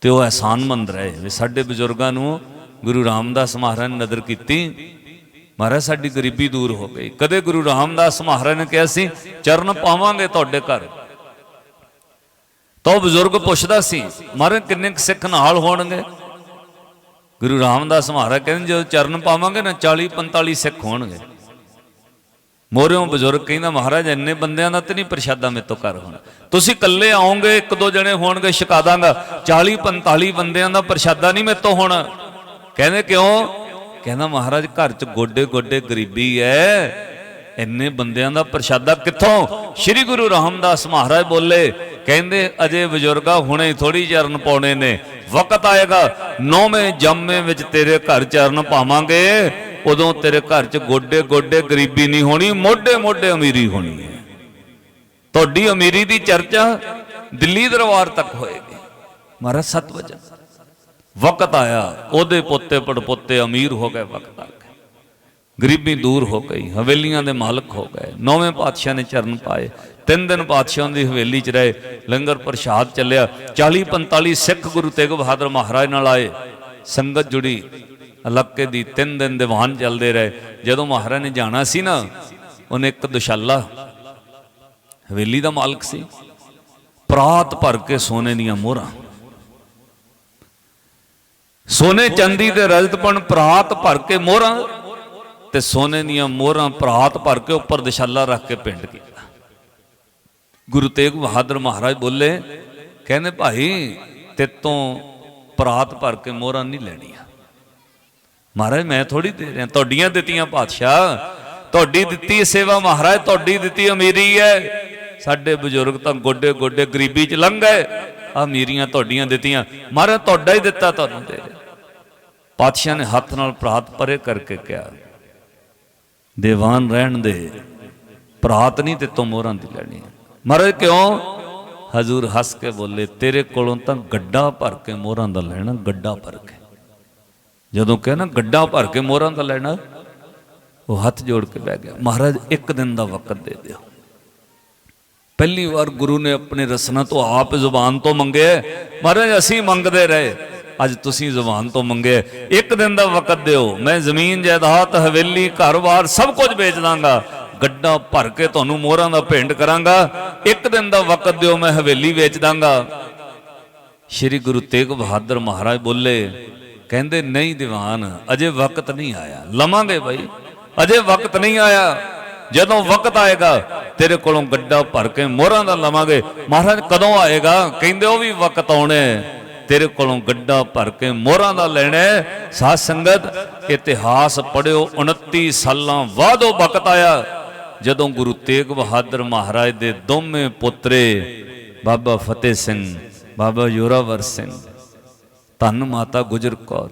ਤੇ ਉਹ ਅਹਿਸਾਨਮੰਦ ਰਹੇ ਵੀ ਸਾਡੇ ਬਜ਼ੁਰਗਾਂ ਨੂੰ ਗੁਰੂ ਰਾਮਦਾਸ ਮਹਾਰਾਜ ਨੇ ਨਦਰ ਕੀਤੀ। ਮਹਾਰਾਜ, ਸਾਡੀ ਗਰੀਬੀ ਦੂਰ ਹੋ ਗਈ। ਕਦੇ ਗੁਰੂ ਰਾਮਦਾਸ ਮਹਾਰਾਜ ਨੇ ਕਿਹਾ ਸੀ, ਚਰਨ ਪਾਵਾਂਗੇ ਤੁਹਾਡੇ ਘਰ। ਤਾਂ ਉਹ ਬਜ਼ੁਰਗ ਪੁੱਛਦਾ ਸੀ, ਮਹਾਰਾਜ, ਕਿੰਨੇ ਕੁ ਸਿੱਖ ਨਾਲ ਹੋਣਗੇ? ਗੁਰੂ ਰਾਮਦਾਸ ਮਹਾਰਾਜ ਕਹਿੰਦੇ, ਜਦੋਂ ਚਰਨ ਪਾਵਾਂਗੇ ਨਾ 40 45 ਸਿੱਖ ਹੋਣਗੇ। ਮੋਰਿਓਂ ਬਜ਼ੁਰਗ ਕਹਿੰਦਾ, ਮਹਾਰਾਜ, ਇੰਨੇ ਬੰਦਿਆਂ ਦਾ ਤੇ ਨਹੀਂ ਪ੍ਰਸ਼ਾਦਾ ਮੇਰੇ ਤੋਂ ਕਰ ਹੁਣ। ਤੁਸੀਂ ਇਕੱਲੇ ਆਓਗੇ, ਇੱਕ ਦੋ ਜਣੇ ਹੋਣਗੇ, ਛਕਾ ਦਾਂਗਾ। 40 45 ਬੰਦਿਆਂ ਦਾ ਪ੍ਰਸ਼ਾਦਾ ਨਹੀਂ ਮੇਰੇ ਤੋਂ ਹੁਣ। ਕਹਿੰਦੇ, ਕਿਉਂ? ਕਹਿੰਦਾ, ਮਹਾਰਾਜ, ਘਰ 'ਚ ਗੋਡੇ ਗੋਡੇ ਗਰੀਬੀ ਐ। ਇੰਨੇ ਬੰਦਿਆਂ ਦਾ ਪ੍ਰਸ਼ਾਦਾ ਕਿੱਥੋਂ? ਸ੍ਰੀ ਗੁਰੂ ਰਾਮਦਾਸ ਮਹਾਰਾਜ ਬੋਲੇ, ਕਹਿੰਦੇ, ਅਜੇ ਬਜ਼ੁਰਗਾ ਹੁਣੇ ਥੋੜੀ ਚਰਨ ਪਾਉਣੇ ਨੇ। ਵਕਤ ਆਏਗਾ। ਨੌਵੇਂ ਜੰਮੇ ਵਿੱਚ ਤੇਰੇ ਘਰ ਚਰਨ ਪਾਵਾਂਗੇ। ਉਦੋਂ ਤੇਰੇ ਘਰ 'ਚ ਗੋਡੇ ਗੋਡੇ ਗਰੀਬੀ ਨਹੀਂ ਹੋਣੀ, ਮੋਢੇ ਮੋਢੇ ਅਮੀਰੀ ਹੋਣੀ ਹੈ। ਤੁਹਾਡੀ ਅਮੀਰੀ ਦੀ ਚਰਚਾ ਦਿੱਲੀ ਦਰਬਾਰ ਤੱਕ ਹੋਏਗੀ। ਮਹਾਰਾਜ, ਸਤ ਵਚਨ ਵਕਤ ਆਇਆ, ਉਹਦੇ ਪੋਤੇ ਪੜਪੋਤੇ ਅਮੀਰ ਹੋ ਗਏ ਵਕਤ ਆ ਗਿਆ ਗਰੀਬੀ ਦੂਰ ਹੋ ਗਈ, ਹਵੇਲੀਆਂ ਦੇ ਮਾਲਕ ਹੋ ਗਏ। ਨੌਵੇਂ ਪਾਤਸ਼ਾਹ ਨੇ ਚਰਨ ਪਾਏ। ਤਿੰਨ ਦਿਨ ਪਾਤਸ਼ਾਹਾਂ ਦੀ ਹਵੇਲੀ 'ਚ ਰਹੇ, ਲੰਗਰ ਪ੍ਰਸ਼ਾਦ ਚੱਲਿਆ। 40 45 ਸਿੱਖ ਗੁਰੂ ਤੇਗ ਬਹਾਦਰ ਮਹਾਰਾਜ ਨਾਲ ਆਏ। ਸੰਗਤ ਜੁੜੀ। ਇਲਾਕੇ ਦੀ ਤਿੰਨ ਦਿਨ ਦੀਵਾਨ ਚੱਲਦੇ ਰਹੇ। ਜਦੋਂ ਮਹਾਰਾਜ ਨੇ ਜਾਣਾ ਸੀ ਨਾ, ਉਹਨੇ ਇੱਕ ਦੁਸ਼ਾਲਾ, ਹਵੇਲੀ ਦਾ ਮਾਲਕ ਸੀ। ਪ੍ਰਾਤ ਭਰ ਕੇ ਸੋਨੇ ਦੀਆਂ ਮੋਹਰਾਂ। ਸੋਨੇ ਚੰਦੀ ਤੇ ਰਜਤਪਣ ਪ੍ਰਾਤ ਭਰ ਕੇ ਮੋਹਰਾਂ ਤੇ ਸੋਨੇ ਦੀਆਂ ਮੋਹਰਾਂ ਪ੍ਰਾਤ ਭਰ ਕੇ ਉੱਪਰ ਦੁਸ਼ਾਲਾ ਰੱਖ ਕੇ ਪਿੰਡ ਕੀਤਾ। ਗੁਰੂ ਤੇਗ ਬਹਾਦਰ ਮਹਾਰਾਜ ਬੋਲੇ, ਕਹਿੰਦੇ ਭਾਈ, ਤੇਤੋਂ ਪ੍ਰਾਤ ਭਰ ਕੇ ਮੋਹਰਾਂ ਨਹੀਂ ਲੈਣੀਆਂ। ਮਹਾਰਾਜ, ਮੈਂ ਥੋੜੀ ਦੇ ਰਿਹਾ, ਤੁਹਾਡੀਆਂ ਦਿੱਤੀਆਂ ਪਾਤਸ਼ਾਹ। ਤੁਹਾਡੀ ਦਿੱਤੀ ਸੇਵਾ ਮਹਾਰਾਜ, ਤੁਹਾਡੀ ਦਿੱਤੀ ਅਮੀਰੀ ਹੈ। ਸਾਡੇ ਬਜ਼ੁਰਗ ਤਾਂ ਗੋਡੇ ਗੋਡੇ ਗਰੀਬੀ ਚ ਲੰਘ ਗਏ। ਆ ਅਮੀਰੀਆਂ ਤੁਹਾਡੀਆਂ ਦਿੱਤੀਆਂ। ਮਹਾਰਾਜ, ਤੁਹਾਡਾ ਹੀ ਦਿੱਤਾ, ਤੁਹਾਨੂੰ ਦੇ ਰਿਹਾ। ਪਾਤਸ਼ਾਹ ਨੇ ਹੱਥ ਨਾਲ ਪ੍ਰਾਤ ਪਰੇ ਕਰਕੇ ਕਿਹਾ, ਦੀਵਾਨ ਰਹਿਣ ਦੇ। ਪ੍ਰਾਤ ਨਹੀਂ ਤੇ ਤੋਂ ਮੋਹਰਾਂ ਦੀ ਲੈਣੀ ਹੈ। ਮਹਾਰਾਜ, ਕਿਉਂ? ਹਜ਼ੂਰ ਹੱਸ ਕੇ ਬੋਲੇ, ਤੇਰੇ ਕੋਲੋਂ ਤਾਂ ਗੱਡਾ ਭਰ ਕੇ ਮੋਹਰਾਂ ਦਾ ਲੈਣਾ, ਗੱਡਾ ਭਰ ਕੇ। ਜਦੋਂ ਕਿਹਾ ਨਾ ਗੱਡਾ ਭਰ ਕੇ ਮੋਹਰਾਂ ਦਾ ਲੈਣਾ, ਉਹ ਹੱਥ ਜੋੜ ਕੇ ਬਹਿ ਗਿਆ। ਮਹਾਰਾਜ, ਇੱਕ ਦਿਨ ਦਾ ਵਕਤ ਦੇ ਦਿਓ। ਪਹਿਲੀ ਵਾਰ ਗੁਰੂ ਨੇ ਆਪਣੇ ਰਸਨਾ ਤੋਂ ਆਪ ਜ਼ੁਬਾਨ ਤੋਂ ਮੰਗਿਆ। ਮਹਾਰਾਜ, ਅਸੀਂ ਮੰਗਦੇ ਰਹੇ। ਅੱਜ ਤੁਸੀਂ ਜ਼ੁਬਾਨ ਤੋਂ ਮੰਗਿਆ। ਇੱਕ ਦਿਨ ਦਾ ਵਕਤ ਦਿਓ। ਮੈਂ ਜ਼ਮੀਨ, ਜਾਇਦਾਦ, ਹਵੇਲੀ, ਘਰ-ਬਾਰ ਸਭ ਕੁਝ ਵੇਚ ਦਾਂਗਾ। ਗੱਡਾ ਭਰ ਕੇ ਤੁਹਾਨੂੰ ਮੋਹਰਾਂ ਦਾ ਭੇਂਟ ਕਰਾਂਗਾ। ਇੱਕ ਦਿਨ ਦਾ ਵਕਤ ਦਿਓ, ਮੈਂ ਹਵੇਲੀ ਵੇਚ ਦਾਂਗਾ। ਸ਼੍ਰੀ ਗੁਰੂ ਤੇਗ ਬਹਾਦਰ ਮਹਾਰਾਜ ਬੋਲੇ ਕਹਿੰਦੇ, ਨਹੀਂ ਦੀਵਾਨ, ਅਜੇ ਵਕਤ ਨਹੀਂ ਆਇਆ। ਲਵਾਂਗੇ ਭਾਈ ਅਜੇ ਵਕਤ ਨਹੀਂ ਆਇਆ। ਜਦੋਂ ਵਕਤ ਆਏਗਾ, ਤੇਰੇ ਕੋਲੋਂ ਗੱਡਾ ਭਰ ਕੇ ਮੋਹਰਾਂ ਦਾ ਲਵਾਂਗੇ। ਮਹਾਰਾਜ, ਕਦੋਂ ਆਏਗਾ? ਕਹਿੰਦੇ, ਉਹ ਵੀ ਵਕਤ ਆਉਣੇ। ਤੇਰੇ ਕੋਲੋਂ ਗੱਡਾ ਭਰ ਕੇ ਮੋਹਰਾਂ ਦਾ ਲੈਣਾ। ਹੈ। ਸਾਧ ਸੰਗਤ, ਇਤਿਹਾਸ ਪੜਿਓ 29 ਸਾਲਾਂ ਬਾਅਦ ਉਹ ਵਕਤ ਆਇਆ। ਜਦੋਂ ਗੁਰੂ ਤੇਗ ਬਹਾਦਰ ਮਹਾਰਾਜ ਦੇ ਦੋਵੇਂ ਪੁੱਤਰੇ, ਬਾਬਾ ਫਤਿਹ ਸਿੰਘ, ਬਾਬਾ ਯੋਰਾਵਰ ਸਿੰਘ ਧੰਨ ਮਾਤਾ ਗੁਜਰ ਕੌਰ।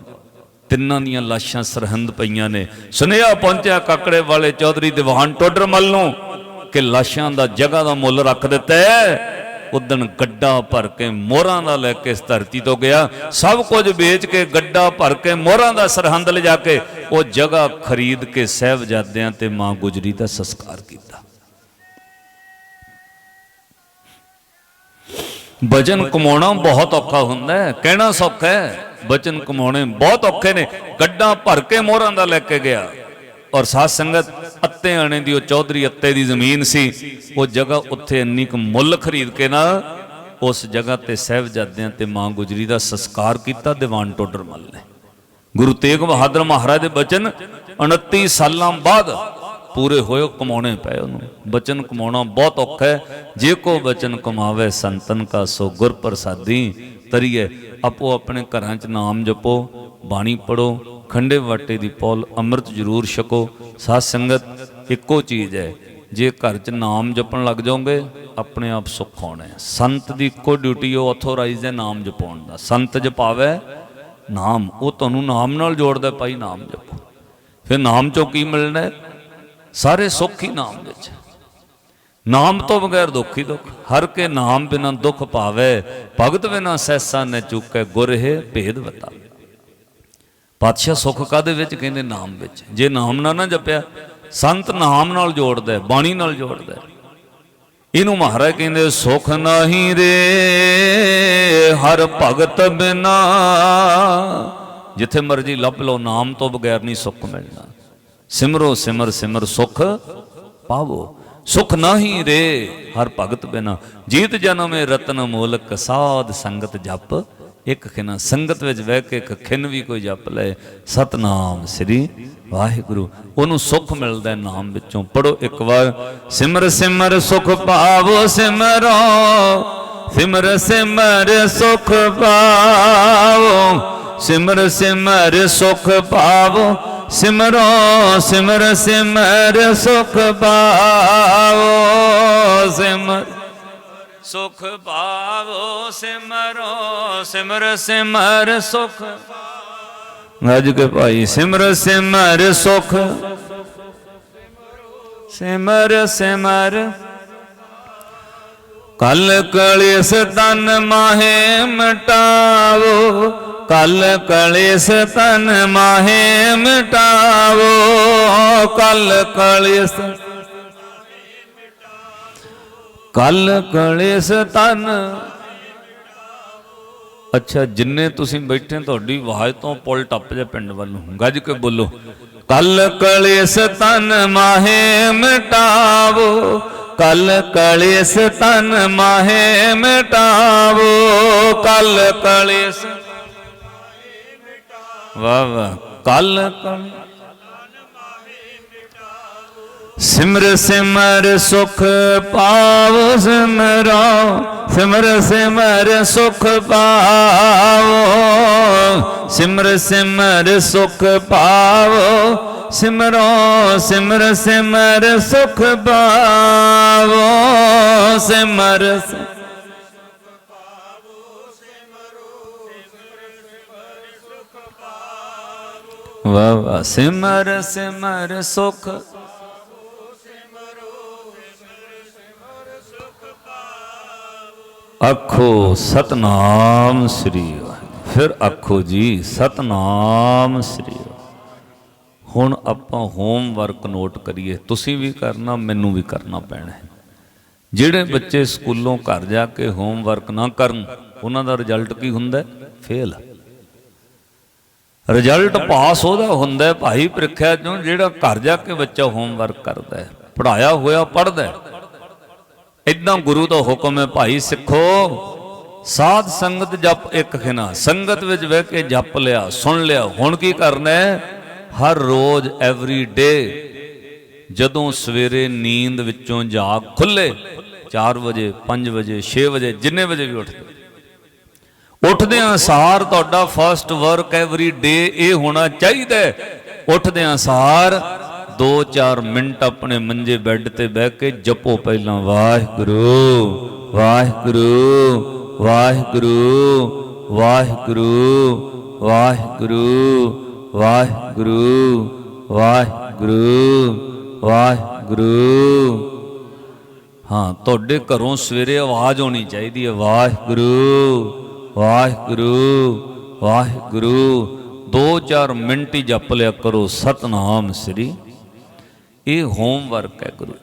ਤਿੰਨਾਂ ਦੀਆਂ ਲਾਸ਼ਾਂ ਸਰਹੰਦ ਪਈਆਂ ਨੇ। ਸੁਨੇਹਾ ਪਹੁੰਚਿਆ ਕਾਕੜੇ ਵਾਲੇ ਚੌਧਰੀ ਦੀਵਾਨ ਟੋਡਰਮਲ ਨੂੰ ਕਿ ਲਾਸ਼ਾਂ ਦਾ ਜਗ੍ਹਾ ਦਾ ਮੁੱਲ ਰੱਖ ਦਿੱਤਾ ਹੈ। ਉਦਣ ਗੱਡਾ ਭਰ ਕੇ ਮੋਹਰਾਂ ਦਾ ਲੈ ਕੇ ਇਸ ਧਰਤੀ ਤੋਂ ਗਿਆ। ਸਭ ਕੁਝ ਵੇਚ ਕੇ ਗੱਡਾ ਭਰ ਕੇ ਮੋਹਰਾਂ ਦਾ ਸਰਹੰਦ ਲਿਜਾ ਕੇ ਉਹ ਜਗ੍ਹਾ ਖਰੀਦ ਕੇ ਸਹਿਬਜ਼ਾਦਿਆਂ ਤੇ ਮਾਂ ਗੁਜਰੀ ਦਾ ਸੰਸਕਾਰ ਕੀਤਾ। ਬਚਨ ਕਮਾਉਣਾ ਬਹੁਤ ਔਖਾ ਹੁੰਦਾ ਹੈ ਕਹਿਣਾ ਸੌਖਾ ਹੈ ਬਚਨ ਕਮਾਉਣੇ ਬਹੁਤ ਔਖੇ ਨੇ। ਗੱਡਾਂ ਭਰ ਕੇ ਮੋਹਰਾਂ ਦਾ ਲੈ ਕੇ ਗਿਆ। ਔਰ ਸਾਧ ਸੰਗਤ ਅੱਤੇ ਆਣੇ ਦੀ ਉਹ ਚੌਧਰੀ ਅੱਤੇ ਦੀ ਜ਼ਮੀਨ ਸੀ ਉਹ ਜਗ੍ਹਾ ਉੱਥੇ ਇੰਨੀ ਕੁ ਮੁੱਲ ਖਰੀਦ ਕੇ ਨਾ ਉਸ ਜਗ੍ਹਾ ਤੇ ਸਹਿਬਜ਼ਾਦਿਆਂ ਤੇ ਮਾਂ ਗੁਜਰੀ ਦਾ ਸੰਸਕਾਰ ਕੀਤਾ ਦੀਵਾਨ ਟੋਡਰਮਲ ਨੇ। ਗੁਰੂ ਤੇਗ ਬਹਾਦਰ ਮਹਾਰਾਜ ਦੇ ਬਚਨ 29 ਸਾਲਾਂ ਬਾਅਦ ਪੂਰੇ ਹੋਏ ਕਮਾਉਣੇ ਪਏ ਉਹਨੂੰ। ਬਚਨ ਕਮਾਉਣਾ ਬਹੁਤ ਔਖਾ ਹੈ। ਜੇ ਕੋ ਬਚਨ ਕਮਾਵੇ, ਸੰਤਨ ਕਾ ਸੋ ਗੁਰ ਪ੍ਰਸਾਦੀ ਤਰੀਏ। ਆਪੋ ਆਪਣੇ ਘਰਾਂ 'ਚ ਨਾਮ ਜਪੋ, ਬਾਣੀ ਪੜੋ ਖੰਡੇ ਵਾਟੇ ਦੀ ਪੌਲ ਅੰਮ੍ਰਿਤ ਜ਼ਰੂਰ ਛਕੋ। ਸਾਧ ਸੰਗਤ, ਇੱਕੋ ਚੀਜ਼ ਹੈ। ਜੇ ਘਰ 'ਚ ਨਾਮ ਜਪਣ ਲੱਗ ਜਾਓਗੇ, ਆਪਣੇ ਆਪ ਸੁੱਖ ਹੋਣਾ ਹੈ। ਸੰਤ ਦੀ ਇੱਕੋ ਡਿਊਟੀ ਉਹ ਆਥੋਰਾਈਜ਼ ਹੈ ਨਾਮ ਜਪਾਉਣ ਦਾ। ਸੰਤ ਜਪਾਵੇ, ਨਾਮ। ਉਹ ਤੁਹਾਨੂੰ ਨਾਮ ਨਾਲ ਜੋੜਦਾ ਭਾਈ ਨਾਮ ਜਪੋ। ਫਿਰ ਨਾਮ ਚੋਂ ਕੀ ਮਿਲਣਾ ਸਾਰੇ ਸੁੱਖ ਹੀ ਨਾਮ ਵਿੱਚ। ਨਾਮ ਤੋਂ ਬਗੈਰ ਦੁੱਖ ਹੀ ਦੁੱਖ। ਹਰ ਕੇ ਨਾਮ ਬਿਨਾਂ ਦੁੱਖ ਪਾਵੇ, ਭਗਤ ਬਿਨਾਂ ਸੈਸਾ ਨੇ ਚੁੱਕੇ ਗੁਰ ਹੈ ਭੇਦ ਬਤਾ ਪਾਤਸ਼ਾਹ ਸੁੱਖ ਕਾਦੇ ਵਿੱਚ ਕਹਿੰਦੇ? ਨਾਮ ਵਿੱਚ। ਜੇ ਨਾਮ ਨਾ ਨਾ ਜਪਿਆ, ਸੰਤ ਨਾਮ ਨਾਲ ਜੋੜਦਾ ਬਾਣੀ ਨਾਲ ਜੋੜਦਾ ਇਹਨੂੰ ਮਹਾਰਾਜ ਕਹਿੰਦੇ, ਸੁਖ ਨਹੀਂ ਰੇ, ਹਰ ਭਗਤ ਬਿਨਾ। ਜਿੱਥੇ ਮਰਜ਼ੀ ਲੱਭ ਲਓ, ਨਾਮ ਤੋਂ ਬਗੈਰ ਨਹੀਂ ਸੁੱਖ ਮਿਲਣਾ। ਸਿਮਰੋ ਸਿਮਰ ਸਿਮਰ ਸੁਖ ਪਾਵੋ। ਸੁਖ ਨਹੀਂ ਰੇ ਹਰ ਭਗਤ ਬਿਨਾ। ਜੀਤ ਜਨਮੇ ਰਤਨ ਮੂਲਕ ਸਾਧ ਸੰਗਤ ਜਪ। ਇੱਕ ਖਿਨਾ ਸੰਗਤ ਵਿੱਚ ਬਹਿ ਕੇ ਇੱਕ ਖਿਨ ਵੀ ਕੋਈ ਜਪ ਲੈ ਸਤਨਾਮ ਸ੍ਰੀ ਵਾਹਿਗੁਰੂ। ਉਹਨੂੰ ਸੁਖ ਮਿਲਦਾ ਨਾਮ ਵਿੱਚੋਂ। ਪੜੋ ਇੱਕ ਵਾਰ। ਸਿਮਰ ਸਿਮਰ ਸੁਖ ਪਾਵੋ ਸਿਮਰੋ। ਸਿਮਰ ਸਿਮਰ ਸੁਖ ਪਾਵੋ। ਸਿਮਰ ਸਿਮਰ ਸੁਖ ਪਾਵੋ। ਸਿਮਰੋ, ਸਿਮਰ ਸਿਮਰ, ਸੁਖ ਪਾਵੋ, ਸਿਮਰ। ਸੁਖ ਪਾਵੋ, ਸਿਮਰੋ, ਸਿਮਰ ਸਿਮਰ, ਸੁਖ। ਗੱਜ ਕੇ ਭਾਈ ਸਿਮਰ ਸਿਮਰ, ਸੁਖ। ਸਿਮਰ ਸਿਮਰ। ਕਲ ਕਲੇਸ ਤਨ ਮਾਹੇ ਮਟਾਵੋ। ਕਲ ਕਲੇਸ ਤਨ ਮਾਹੇ ਮਟਾਵੋ ਕਲ ਕਲੇਸ ਕਲ ਕਲੇਸ ਤਨ ਅੱਛਾ ਜਿੰਨੇ ਤੁਸੀਂ ਬੈਠੇ ਤੁਹਾਡੀ ਆਵਾਜ਼ ਤੋਂ ਪੁਲ ਟੱਪ ਜਾ ਪਿੰਡ ਵੱਲ ਨੂੰ ਗੱਜ ਕੇ ਬੋਲੋ ਕਲ ਕਲੇਸ ਤਨ ਮਾਹੇ ਮਿਟਾਵੋ ਕਲ ਕਲੇਸ ਤਨ ਮਾਹੇ ਮਿਟਾਵੋ ਕਲ ਕਲੇਸ ਵਾਹ ਵਾਹ। ਕਲ ਕਲ ਸਿਮਰ ਸਿਮਰ ਸੁਖ ਪਾਵ ਸਿਮਰੋ। ਸਿਮਰ ਸਿਮਰ ਸੁਖ ਪਾਵੋ। ਸਿਮਰ ਸਿਮਰ ਸੁਖ ਪਾਵੋ। ਸਿਮਰੋ, ਸਿਮਰ ਸਿਮਰ ਸੁਖ ਪਾਵੋ। ਸਿਮਰ ਸਿਮਰ ਵਾਹ ਵਾਹ ਸਿਮਰ ਸਿਮਰ ਸੁਖ ਆਖੋ ਸਤਨਾਮ ਸ੍ਰੀ ਵਾਹਿਗੁਰੂ। ਫਿਰ ਆਖੋ ਜੀ ਸਤਨਾਮ ਸ੍ਰੀ ਹੁਣ ਆਪਾਂ ਹੋਮਵਰਕ ਨੋਟ ਕਰੀਏ। ਤੁਸੀਂ ਵੀ ਕਰਨਾ ਮੈਨੂੰ ਵੀ ਕਰਨਾ ਪੈਣਾ ਹੈ। ਜਿਹੜੇ ਬੱਚੇ ਸਕੂਲੋਂ ਘਰ ਜਾ ਕੇ ਹੋਮਵਰਕ ਨਾ ਕਰਨ ਉਹਨਾਂ ਦਾ ਰਿਜ਼ਲਟ ਕੀ ਹੁੰਦਾ ਫੇਲ ਰਿਜ਼ਲਟ ਪਾਸ ਉਹਦਾ ਹੁੰਦਾ ਭਾਈ ਪ੍ਰੀਖਿਆ ਚੋਂ, ਜਿਹੜਾ ਘਰ ਜਾ ਕੇ ਬੱਚਾ ਹੋਮਵਰਕ ਕਰਦਾ ਹੈ ਪੜਾਇਆ ਹੋਇਆ ਪੜਦਾ ਹੈ। ਇਦਾਂ ਗੁਰੂ ਦਾ ਹੁਕਮ ਹੈ ਭਾਈ, ਸਿੱਖੋ, ਸਾਧ ਸੰਗਤ ਜਪ ਇੱਕ ਖਿਨਾ, ਸੰਗਤ ਵਿੱਚ ਬਹਿ ਕੇ ਜਪ ਲਿਆ, ਸੁਣ ਲਿਆ, ਹੁਣ ਕੀ ਕਰਨਾ ਹੈ? ਹਰ ਰੋਜ਼ ਐਵਰੀ ਡੇ ਜਦੋਂ ਸਵੇਰੇ ਨੀਂਦ ਵਿੱਚੋਂ ਜਾਗ ਖੁੱਲੇ 4 ਵਜੇ 5 ਵਜੇ 6 ਵਜੇ, ਜਿੰਨੇ ਵਜੇ ਵੀ ਉੱਠਦੇ ਉੱਠਦਿਆਂ ਸਾਰ, ਤੁਹਾਡਾ ਫਰਸਟ ਵਰਕ ਐਵਰੀ ਡੇ ਇਹ ਹੋਣਾ ਚਾਹੀਦਾ ਉੱਠਦਿਆਂ ਸਾਰ 2-4 ਮਿੰਟ ਆਪਣੇ ਮੰਜੇ ਬੈੱਡ ਤੇ ਬਹਿ ਕੇ ਜਪੋ ਪਹਿਲਾਂ, ਵਾਹਿਗੁਰੂ ਵਾਹਿਗੁਰੂ ਵਾਹਿਗੁਰੂ ਵਾਹਿਗੁਰੂ ਵਾਹਿਗੁਰੂ ਵਾਹਿਗੁਰੂ ਵਾਹਿਗੁਰੂ ਵਾਹਿਗੁਰੂ। ਹਾਂ, ਤੁਹਾਡੇ ਘਰੋਂ ਸਵੇਰੇ ਆਵਾਜ਼ ਆਉਣੀ ਚਾਹੀਦੀ ਹੈ, ਵਾਹਿਗੁਰੂ ਵਾਹਿਗੁਰੂ ਵਾਹਿਗੁਰੂ 2-4 ਮਿੰਟ ਹੀ ਜਪ ਲਿਆ ਕਰੋ, ਸਤਨਾਮ ਸ੍ਰੀ। ਇਹ ਹੋਮਵਰਕ ਹੈ ਗੁਰੂ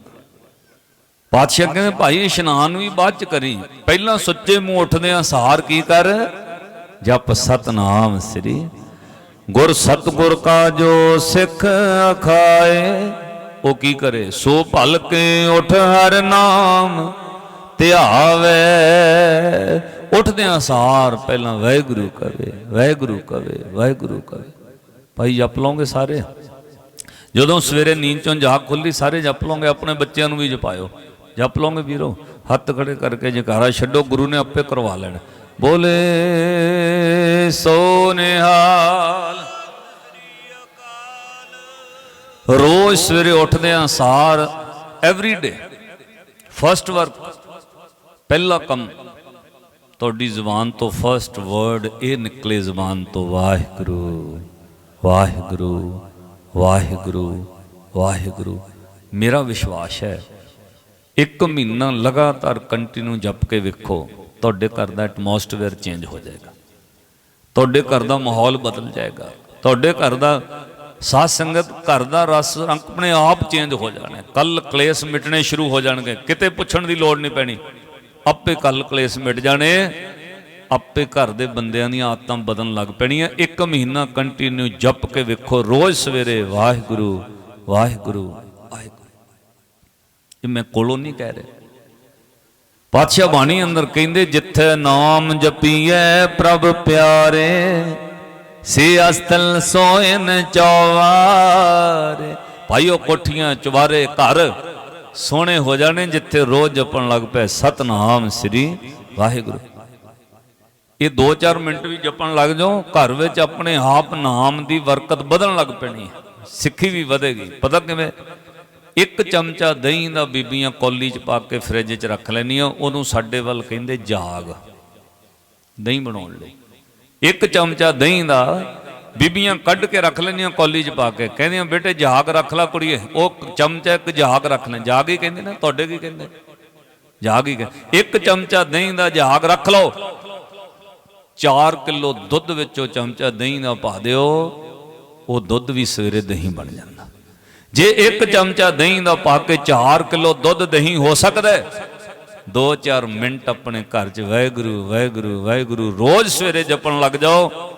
ਪਾਤਸ਼ਾਹ ਕਹਿੰਦੇ, ਭਾਈ, ਇਸ਼ਨਾਨ ਵੀ ਬਾਅਦ ਚ ਕਰੀ। ਪਹਿਲਾਂ ਸੁੱਚੇ ਮੂੰਹ ਉੱਠਦੇ ਆ, ਸਾਰ ਕੀ ਕਰ? ਜਪ ਸਤਨਾਮ ਸ੍ਰੀ। ਗੁਰ ਸਤਗੁਰ ਕਾ ਜੋ ਸਿੱਖ ਅਖਾਏ, ਉਹ ਕੀ ਕਰੇ? ਸੋ ਭਲ ਕੇ ਉਠ ਹਰ ਨਾਮ, ਧਿਆਵੇ ਉੱਠਦਿਆਂ ਸਾਰ ਪਹਿਲਾਂ ਵਾਹਿਗੁਰੂ ਕਵੇ ਵਾਹਿਗੁਰੂ ਕਵੇ ਵਾਹਿਗੁਰੂ ਕਵੇ ਭਾਈ, ਜਪ ਲਓਗੇ ਸਾਰੇ? ਜਦੋਂ ਸਵੇਰੇ ਨੀਂਦ ਚੋਂ ਜਾਗ ਖੁੱਲੀ, ਸਾਰੇ ਜਪ ਲਓਗੇ ਆਪਣੇ ਬੱਚਿਆਂ ਨੂੰ ਵੀ ਜਪਾਇਓ। ਜਪ ਲਓਗੇ ਵੀਰੋ, ਹੱਥ ਖੜੇ ਕਰਕੇ ਜਕਾਰਾ ਛੱਡੋ, ਗੁਰੂ ਨੇ ਆਪੇ ਕਰਵਾ ਲੈਣਾ। ਬੋਲੇ ਸੋ ਨਿਹਾਲ ਰੋਜ਼ ਸਵੇਰੇ ਉੱਠਦੇ ਆ ਸਾਰ ਐਵਰੀ ਡੇ ਫਰਸਟ ਵਰਕ ਪਹਿਲਾ ਕੰਮ ਤੁਹਾਡੀ ਜ਼ੁਬਾਨ ਤੋਂ ਫਰਸਟ ਵਰਡ ਇਹ ਨਿਕਲੇ ਜ਼ੁਬਾਨ ਤੋਂ, ਵਾਹਿਗੁਰੂ ਵਾਹਿਗੁਰੂ ਵਾਹਿਗੁਰੂ ਵਾਹਿਗੁਰੂ। ਮੇਰਾ ਵਿਸ਼ਵਾਸ ਹੈ, ਇੱਕ ਮਹੀਨਾ ਲਗਾਤਾਰ ਕੰਟੀਨਿਊ ਜਪ ਕੇ ਵੇਖੋ, ਤੁਹਾਡੇ ਘਰ ਦਾ ਐਟਮੋਸਫੇਅਰ ਚੇਂਜ ਹੋ ਜਾਏਗਾ। ਤੁਹਾਡੇ ਘਰ ਦਾ ਮਾਹੌਲ ਬਦਲ ਜਾਏਗਾ। ਤੁਹਾਡੇ ਘਰ ਦਾ ਸਾਧ ਸੰਗਤ, ਘਰ ਦਾ ਰਸ ਆਪਣੇ ਆਪ ਚੇਂਜ ਹੋ ਜਾਣਾ ਕੱਲ ਕਲੇਸ਼ ਮਿਟਣੇ ਸ਼ੁਰੂ ਹੋ ਜਾਣਗੇ, ਕਿਤੇ ਪੁੱਛਣ ਦੀ ਲੋੜ ਨਹੀਂ ਪੈਣੀ। ਆਪੇ ਕੱਲ ਕਲੇਸ਼ ਮਿਟ ਜਾਣੇ। ਆਪੇ ਘਰ ਦੇ ਬੰਦਿਆਂ ਦੀਆਂ ਆਦਤਾਂ ਬਦਲਣ ਲੱਗ ਪੈਣੀਆਂ। ਇੱਕ ਮਹੀਨਾ ਕੰਟੀਨਿਊ ਜਪ ਕੇ ਵੇਖੋ। ਰੋਜ਼ ਸਵੇਰੇ ਵਾਹਿਗੁਰੂ ਵਾਹਿਗੁਰੂ ਵਾਹਿਗੁਰੂ। ਇਹ ਮੈਂ ਕੋਲੋਂ ਨਹੀਂ ਕਹਿ ਰਿਹਾ। ਪਾਤਸ਼ਾਹ ਬਾਣੀ ਅੰਦਰ ਕਹਿੰਦੇ, ਜਿੱਥੇ ਨਾਮ ਜਪੀਐ ਪ੍ਰਭ ਪਿਆਰੇ, ਸੇ ਅਸਤਲ ਸੋਇਨ ਚੌਵਾਰੇ। ਭਾਈਓ ਕੋਠੀਆਂ ਚਵਾਰੇ ਘਰ। ਸੋਹਣੇ ਹੋ ਜਾਣੇ ਜਿੱਥੇ ਰੋਜ਼ ਜਪਣ ਲੱਗ ਪਏ। ਸਤਨਾਮ ਸ੍ਰੀ ਵਾਹਿਗੁਰੂ। ਇਹ 2-4 ਮਿੰਟ ਵੀ ਜਪਣ ਲੱਗ ਜਾਓ, ਘਰ ਵਿੱਚ ਆਪਣੇ ਆਪ ਨਾਮ ਦੀ ਬਰਕਤ ਵਧਣ ਲੱਗ ਪੈਣੀ ਸਿੱਖੀ ਵੀ ਵਧੇਗੀ। ਪਤਾ ਕਿਵੇਂ? ਇੱਕ ਚਮਚਾ ਦਹੀਂ ਦਾ ਬੀਬੀਆਂ ਕੌਲੀ 'ਚ ਪਾ ਕੇ ਫ੍ਰਿਜ 'ਚ ਰੱਖ ਲੈਣੀਆਂ ਉਹਨੂੰ ਸਾਡੇ ਵੱਲ ਕਹਿੰਦੇ ਜਾਗ। ਦਹੀਂ ਬਣਾਉਣ ਲਈ। ਇੱਕ ਚਮਚਾ ਦਹੀਂ ਦਾ ਬੀਬੀਆਂ ਕੱਢ ਕੇ ਰੱਖ ਲੈਂਦੀਆਂ ਕੌਲੀ 'ਚ ਪਾ ਕੇ। ਕਹਿੰਦੀਆਂ, ਬੇਟੇ ਜਾਗ ਰੱਖ ਲੈ ਕੁੜੀਏ। ਉਹ ਚਮਚਾ ਇੱਕ ਜਾਗ ਰੱਖ ਲੈ। ਜਾਗ ਹੀ ਕਹਿੰਦੇ ਨਾ, ਤੁਹਾਡੇ ਕੀ ਕਹਿੰਦੇ? ਜਾਗ ਹੀ ਕਹਿੰਦੇ। ਇੱਕ ਚਮਚਾ ਦਹੀਂ ਦਾ ਜਹਾਗ ਰੱਖ ਲਓ। 4 ਕਿਲੋ ਦੁੱਧ ਵਿੱਚੋਂ ਚਮਚਾ ਦਹੀਂ ਦਾ ਪਾ ਦਿਓ। ਉਹ ਦੁੱਧ ਵੀ ਸਵੇਰੇ ਦਹੀਂ ਬਣ ਜਾਂਦਾ। ਜੇ ਇੱਕ ਚਮਚਾ ਦਹੀਂ ਦਾ ਪਾ ਕੇ 4 ਕਿਲੋ ਦੁੱਧ ਦਹੀਂ ਹੋ ਸਕਦਾ ਹੈ। 2-4 ਮਿੰਟ ਆਪਣੇ ਘਰ 'ਚ, ਵਾਹਿਗੁਰੂ ਵਾਹਿਗੁਰੂ ਵਾਹਿਗੁਰੂ, ਰੋਜ਼ ਸਵੇਰੇ ਜਪਣ ਲੱਗ ਜਾਓ।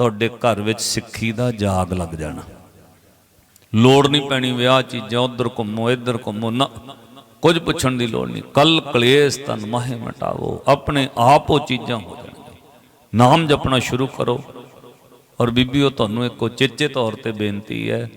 ਤੁਹਾਡੇ ਘਰ ਵਿੱਚ ਸਿੱਖੀ ਦਾ ਜਾਗ ਲੱਗ ਜਾਣਾ। ਲੋੜ ਨਹੀਂ ਪੈਣੀ ਵਿਆਹ ਚੀਜ਼ਾਂ, ਉਧਰ ਘੁੰਮੋ, ਇੱਧਰ ਘੁੰਮੋ। ਨਾ, ਕੁਝ ਪੁੱਛਣ ਦੀ ਲੋੜ ਨਹੀਂ। ਕੱਲ ਕਲੇਸ਼ ਤਨ ਮਾਹੇ ਮਟਾਵੋ। ਆਪਣੇ ਆਪ ਉਹ ਚੀਜ਼ਾਂ ਹੋ ਜਾਣਗੀਆਂ। ਨਾਮ ਜਪਣਾ ਸ਼ੁਰੂ ਕਰੋ। ਔਰ ਬੀਬੀਓ ਤੁਹਾਨੂੰ ਇੱਕ ਚੇਚੇ ਤੌਰ ਤੇ ਬੇਨਤੀ ਹੈ